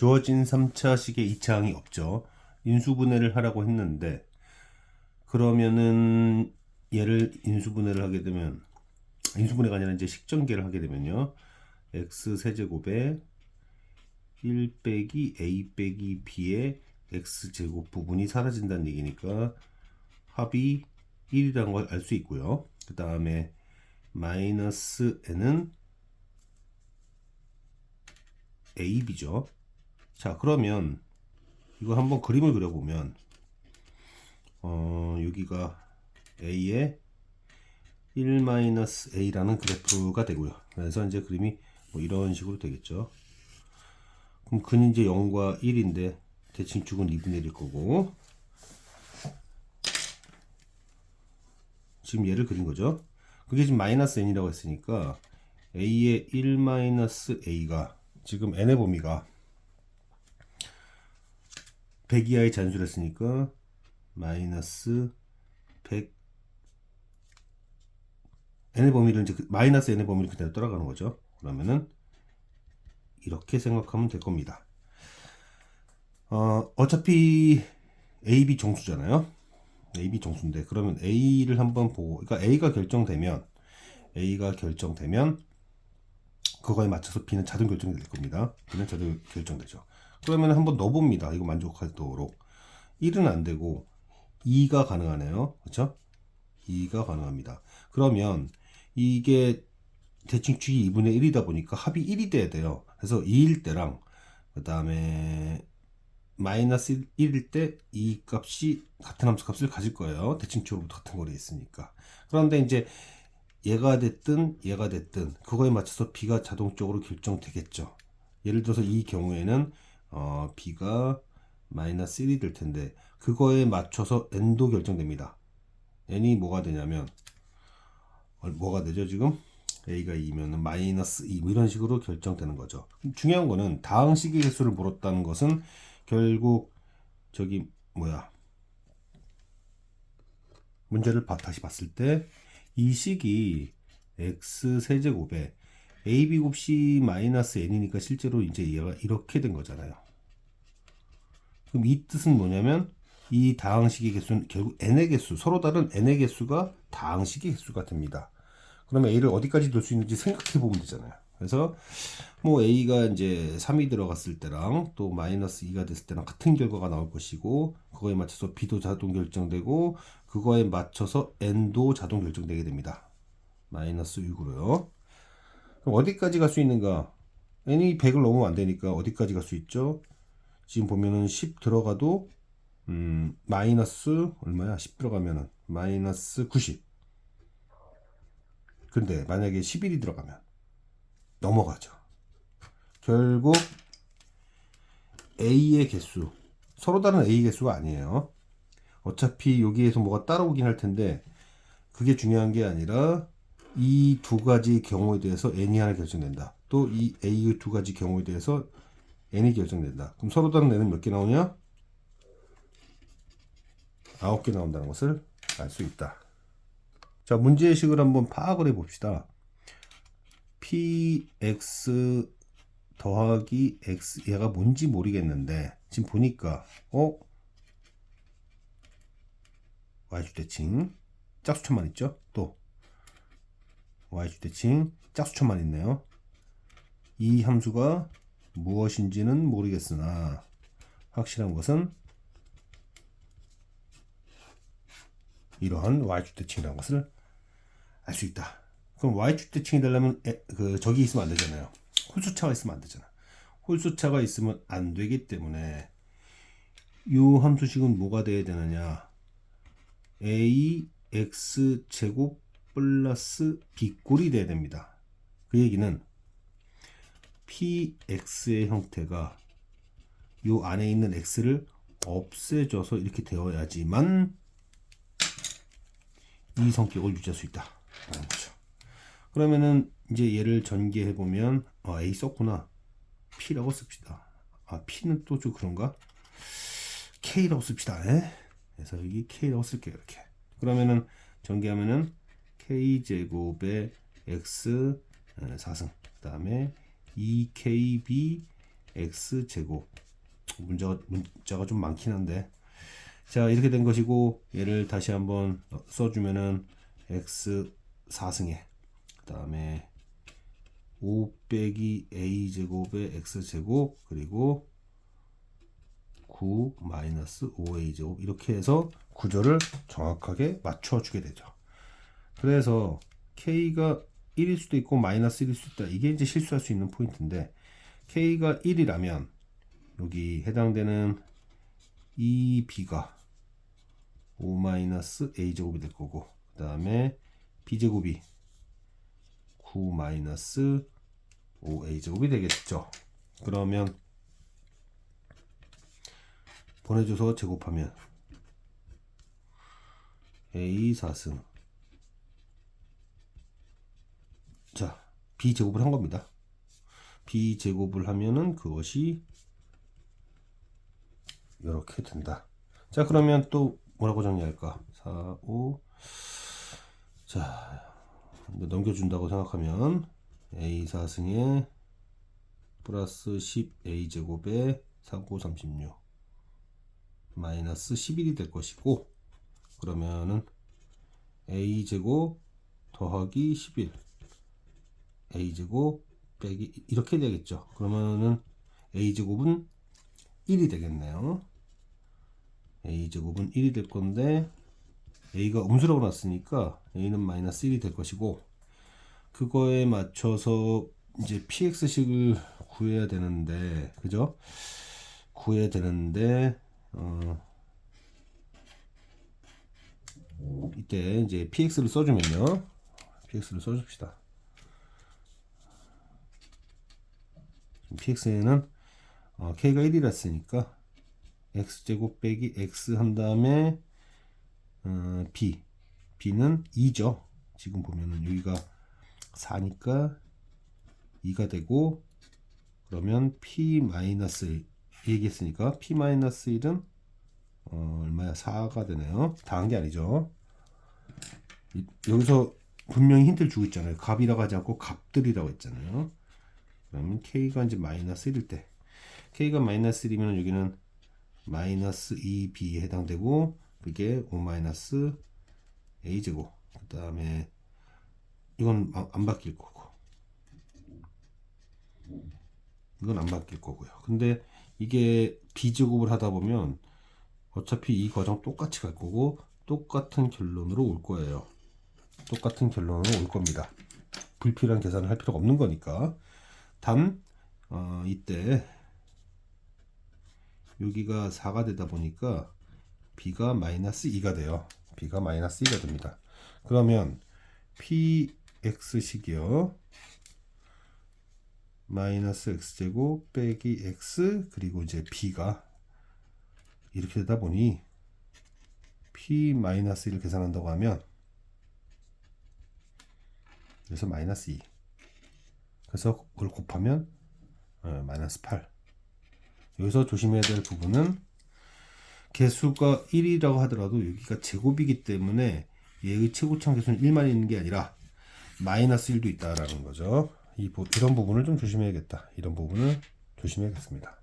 주어진 3차 식의 2차항이 없죠. 인수분해를 하라고 했는데 그러면은 얘를 인수분해를 하게 되면 인수분해가 아니라 이제 식전개를 하게 되면요. x 세제곱에 1 빼기 a 빼기 b의 x 제곱 부분이 사라진다는 얘기니까 합이 1이라는 걸 알 수 있고요. 그 다음에 마이너스 n은 ab죠. 자 그러면 이거 한번 그림을 그려보면 어 여기가 a의 1-a라는 그래프가 되고요. 그래서 이제 그림이 뭐 이런 식으로 되겠죠. 그럼 근이 이제 0과 1인데 대칭 축은 2분의 1일 거고 지금 얘를 그린 거죠. 그게 지금 마이너스 n이라고 했으니까 a의 1 마이너스 a가 지금 n의 범위가 100 이하의 잔수를 했으니까 마이너스 100 n의 범위를 이제 그- 마이너스 n의 범위를 그대로 따라가는 거죠. 그러면은 이렇게 생각하면 될 겁니다. 어, 어차피 AB 정수잖아요. AB 정수인데 그러면 A를 한번 보고 그러니까 A가 결정되면 A가 결정되면 그거에 맞춰서 B는 자동 결정이 될 겁니다. B는 자동 결정되죠. 그러면 한번 넣어봅니다. 이거 만족하도록 1은 안 되고 2가 가능하네요. 그렇죠? 2가 가능합니다. 그러면 이게 대칭 축이 2분의 1이다 보니까 합이 1이 돼야 돼요. 그래서 2일 때랑 그 다음에 마이너스 1일 때 이 값이 같은 함수 값을 가질 거예요. 대칭축으로부터 같은 거리에 있으니까. 그런데 이제 얘가 됐든 얘가 됐든 그거에 맞춰서 b가 자동적으로 결정되겠죠. 예를 들어서 이 경우에는 어, b가 마이너스 1이 될 텐데 그거에 맞춰서 n도 결정됩니다. n이 뭐가 되냐면 어, 뭐가 되죠 지금? a가 2면은 마이너스 2뭐 이런 식으로 결정되는 거죠. 중요한 거는 다항식의 개수를 물었다는 것은 결국 저기 뭐야 문제를 봐- 다시 봤을 때 이 식이 x 세제곱에 a b 곱씨 마이너스 n이니까 실제로 이제 얘가 이렇게 된 거잖아요. 그럼 이 뜻은 뭐냐면 이 다항식의 개수는 결국 n의 개수 서로 다른 n의 개수가 다항식의 개수가 됩니다. 그러면 a를 어디까지 둘수 있는지 생각해 보면 되잖아요. 그래서 뭐 a가 이제 3이 들어갔을 때랑 또 마이너스 2가 됐을 때랑 같은 결과가 나올 것이고 그거에 맞춰서 b도 자동 결정되고 그거에 맞춰서 n도 자동 결정되게 됩니다. 마이너스 6으로요. 그럼 어디까지 갈 수 있는가? n이 100을 넘으면 안 되니까 어디까지 갈 수 있죠? 지금 보면은 10 들어가도 음, 마이너스 얼마야? 10 들어가면은 마이너스 90. 근데 만약에 11이 들어가면 넘어가죠. 결국 A의 개수 서로 다른 A 개수가 아니에요. 어차피 여기에서 뭐가 따라오긴 할 텐데 그게 중요한 게 아니라 이 두 가지 경우에 대해서 n이 하나 결정된다. 또 이 A의 두 가지 경우에 대해서 n이 결정된다. 그럼 서로 다른 n은 몇 개 나오냐? 아홉 개 나온다는 것을 알 수 있다. 자, 문제의식을 한번 파악을 해 봅시다. px 더하기 x 얘가 뭔지 모르겠는데 지금 보니까 어 y주 대칭 짝수천만 있죠? 또 y주 대칭 짝수천만 있네요. 이 함수가 무엇인지는 모르겠으나 확실한 것은 이러한 y주 대칭이라는 것을 알 수 있다. 그럼 y축 대칭이 되려면 에, 그 저기 있으면 안 되잖아요. 홀수차가 있으면 안 되잖아. 홀수차가 있으면 안 되기 때문에 이 함수식은 뭐가 돼야 되느냐? ax 제곱 플러스 b꼴이 돼야 됩니다. 그 얘기는 px의 형태가 요 안에 있는 x를 없애줘서 이렇게 되어야지만 이 성격을 유지할 수 있다. 라는 거죠. 그러면은 이제 얘를 전개해 보면 아, A 썼구나. P라고 씁시다. 아, P는 또 좀 그런가? K라고 씁시다. 에? 그래서 여기 K라고 쓸게요. 이렇게. 그러면은 전개하면은 K 제곱에 X 4승. 그다음에 2KB x 제곱. 문자가 문자가 좀 많긴 한데. 자 이렇게 된 것이고 얘를 다시 한번 써주면은 x 4승에 그 다음에 5 빼기 a 제곱의 x 제곱 그리고 9 마이너스 5a 제곱. 이렇게 해서 구조를 정확하게 맞춰주게 되죠. 그래서 k가 1일 수도 있고 마이너스 1일 수도 있다. 이게 이제 실수할 수 있는 포인트인데 k가 1이라면 여기 해당되는 이 b가 5 마이너스 a 제곱이 될 거고 그 다음에 b 제곱이 9 마이너스 5a 제곱이 되겠죠. 그러면 보내줘서 제곱하면 a 4승 자 b 제곱을 한 겁니다. b 제곱을 하면은 그것이 이렇게 된다. 자 그러면 또 뭐라고 정리할까? 4, 5. 자 넘겨준다고 생각하면 a 4승에 플러스 10a 제곱에 39, 36 마이너스 11이 될 것이고 그러면은 a 제곱 더하기 11 a 제곱 빼기 이렇게 되겠죠. 그러면은 a 제곱은 1이 되겠네요. a 제곱은 1이 될 건데 a가 음수라고 났으니까 a는 마이너스 1이 될 것이고 그거에 맞춰서 이제 px식을 구해야 되는데 그죠? 구해야 되는데 어 이때 이제 px를 써주면요 px를 써줍시다 px에는 어, k가 1이라 했으니까 x제곱 빼기 x 한 다음에 어, b. b는 2죠. 지금 보면은 여기가 4니까 2가 되고 그러면 p 마이너스 얘기했으니까 p 마이너스 1은 어, 얼마야? 4가 되네요. 다 한 게 아니죠. 이- 여기서 분명히 힌트를 주고 있잖아요. 값이라고 하지 않고 값들이라고 했잖아요 그러면 k가 이제 마이너스 1일 때. K가 마이너스 1이면 여기는 마이너스 2b에 해당되고 그게 5 마이너스 a 제곱. 그 다음에 이건 아- 안 바뀔 거고. 이건 안 바뀔 거고요. 근데 이게 b제곱을 하다 보면 어차피 이 과정 똑같이 갈 거고 똑같은 결론으로 올 거예요. 똑같은 결론으로 올 겁니다. 불필요한 계산을 할 필요가 없는 거니까 단 어, 이때 여기가 4가 되다 보니까 b가 마이너스 2가 돼요. b가 마이너스 2가 됩니다. 그러면 px식이요. 마이너스 x제곱 빼기 x 그리고 이제 b가 이렇게 되다 보니 p 마이너스 1을 계산한다고 하면 그래서 마이너스 2 그래서 그걸 곱하면 어, 마이너스 8 여기서 조심해야 될 부분은 개수가 1이라고 하더라도 여기가 제곱이기 때문에 얘의 최고참 개수는 1만 있는 게 아니라 마이너스 1도 있다라는 거죠. 이 부- 이런 부분을 좀 조심해야겠다. 이런 부분을 조심해야겠습니다.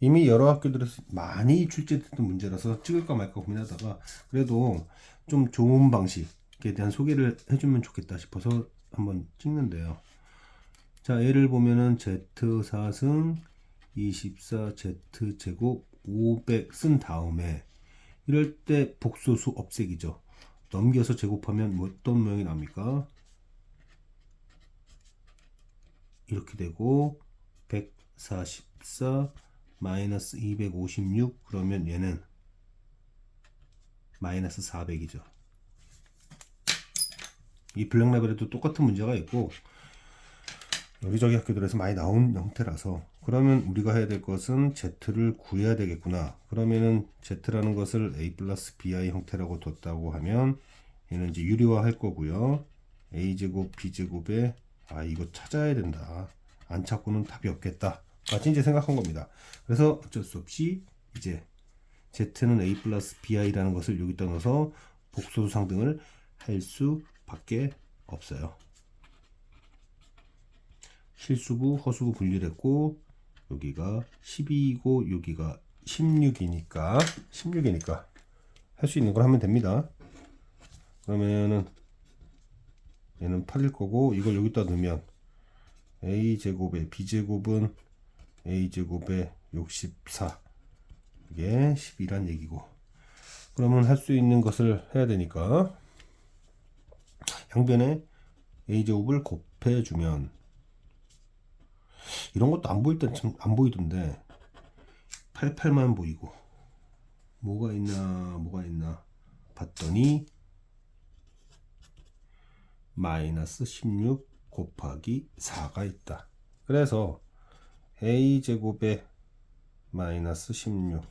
이미 여러 학교들에서 많이 출제됐던 문제라서 찍을까 말까 고민하다가 그래도 좀 좋은 방식에 대한 소개를 해주면 좋겠다 싶어서 한번 찍는데요. 자, 얘를 보면은 Z4승 24Z 제곱 500 쓴 다음에 이럴 때 복소수 없애기죠. 넘겨서 제곱하면 뭐 어떤 모양이 납니까? 이렇게 되고 144 마이너스 256 그러면 얘는 마이너스 400이죠. 이 블랙 레벨에도 똑같은 문제가 있고 여기저기 학교들에서 많이 나온 형태라서 그러면 우리가 해야 될 것은 z를 구해야 되겠구나. 그러면은 z라는 것을 a 플러스 bi 형태라고 뒀다고 하면 얘는 이제 유리화 할 거고요. A제곱 b제곱에 아 이거 찾아야 된다. 안 찾고는 답이 없겠다. 같이 이제 생각한 겁니다. 그래서 어쩔 수 없이 이제 z는 a 플러스 bi라는 것을 여기다 넣어서 복소수 상 등을 할 수밖에 없어요 실수부, 허수부 분리됐고 여기가 12이고 여기가 16이니까 16이니까 할 수 있는 걸 하면 됩니다. 그러면은 얘는 8일 거고 이걸 여기다 넣으면 a 제곱에 b 제곱은 a 제곱에 64 이게 10이란 얘기고 그러면 할 수 있는 것을 해야 되니까 양변에 a 제곱을 곱해주면 이런 것도 안 보일 땐 참 안 보이던데 88만 보이고 뭐가 있나 뭐가 있나 봤더니 마이너스 16 곱하기 4가 있다. 그래서 a 제곱에 마이너스 16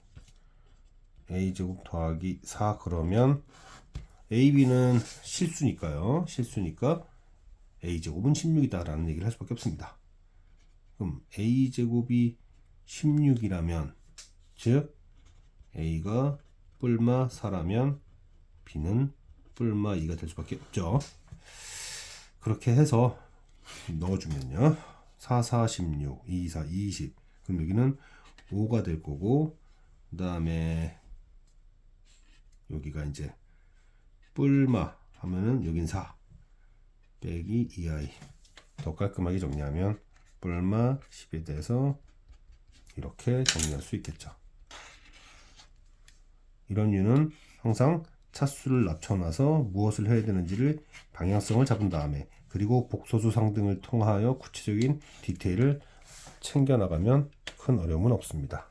a 제곱 더하기 4 그러면 ab는 실수니까요. 실수니까 a 제곱은 16이다 라는 얘기를 할 수밖에 없습니다. 그럼 a 제곱이 16이라면 즉 a가 뿔마 4라면 b는 뿔마 2가 될 수밖에 없죠. 그렇게 해서 넣어주면요. 4, 4, 16, 2, 4, 20. 그럼 여기는 5가 될 거고, 그 다음에 여기가 이제 뿔마 하면은 여긴 4 빼기 2i. 더 깔끔하게 정리하면 뿔마 10에 대해서 이렇게 정리할 수 있겠죠. 이런 유는 항상 차수를 낮춰놔서 무엇을 해야 되는지를 방향성을 잡은 다음에 그리고 복소수 상등을 통하여 구체적인 디테일을 챙겨나가면 큰 어려움은 없습니다.